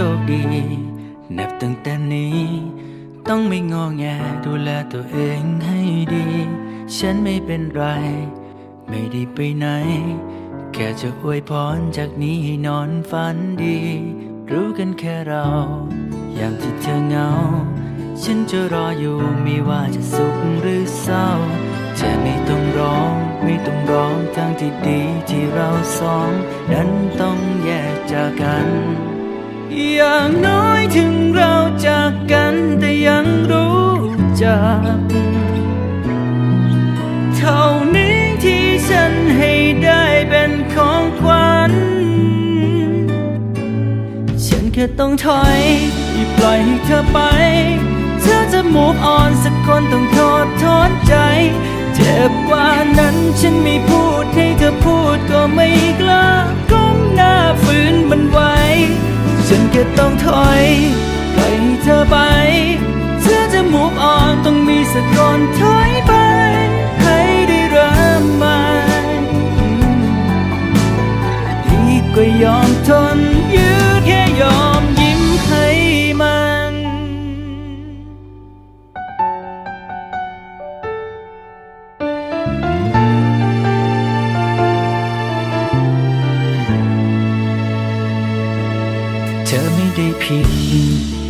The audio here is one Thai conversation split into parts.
คดี นับตั้งแต่นี้ ต้องไม่งอแงดูแลตัวเองให้ดี ฉันไม่เป็นไร ไม่ได้ไปไหน แค่จะอวยพรจากนี้ให้นอนฝันดี รู้กันแค่เรายามที่เธอเหงา ฉันจะรออยู่ไม่ว่าจะสุขหรือเศร้าเธอไม่ต้องร้อง ไม่ต้องร้องทางที่ดีที่เราสอง นั้นต้องแยกจากกัน อย่างน้อยถึงเราจากกันแต่ยังรู้จัก เท่านี้ที่ฉันให้ได้เป็นของขวัญ ฉันแค่ต้องถอย ปล่อยให้เธอไป เธอจะ move on สักคน สักคนถอยไป ให้ได้เริ่มใหม่ดีกว่ายอมทนยืดแค่ยอมยิ้มให้มันเธอไม่ได้ผิด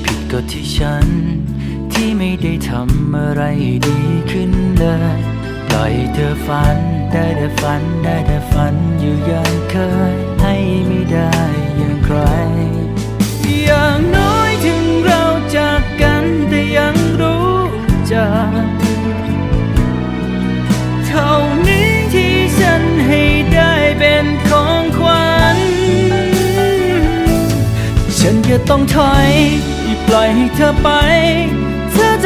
ผิดก็ที่ฉัน ที่ไม่ได้ทำอะไรดีขึ้นเลยปล่อยเธอฝันได้แต่ฝันได้แต่ฝันอยู่อย่างเคย ให้ไม่ได้อย่างใคร อย่างน้อยถึงเราจากกันแต่ยังรู้จักเท่านี้ที่ฉันให้ได้เป็นของขวัญ ฉันแค่ต้องถอยอย่าปล่อยให้เธอไป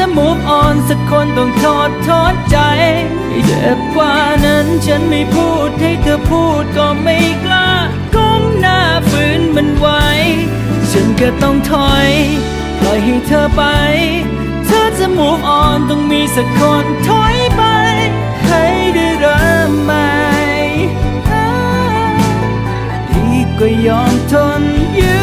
จะ move on สักคนต้องทอดทอดใจเจ็บกว่านั้นฉันไม่พูดให้เธอพูดก็ไม่กล้าก้มหน้าฝืนมันไว้ ฉันแค่ต้องถอยปล่อยให้เธอไป เธอจะ move on ต้องมีสักคนถอยไป ให้ได้เริ่มใหม่ดีกว่ายอมทนยื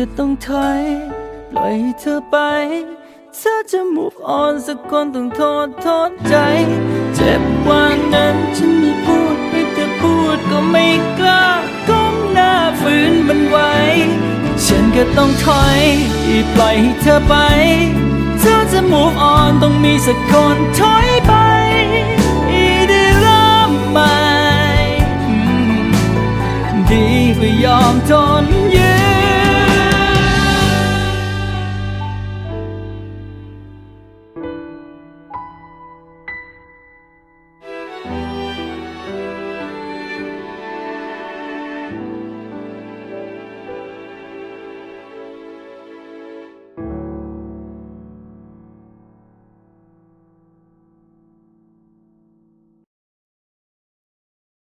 ฉันแค่ต้องถอยปล่อยให้เธอไป เธอจะ move on สักคนต้องโทษโทษใจ เจ็บว่านั้นฉันไม่พูดให้เธอพูดก็ไม่กล้าก้มหน้าฝืนมันไว้ ฉันก็ต้องถอยปล่อยให้เธอไป เธอจะ move on ต้องมีสักคนถอยไปได้เริ่มใหม่ดีกว่ายอมทน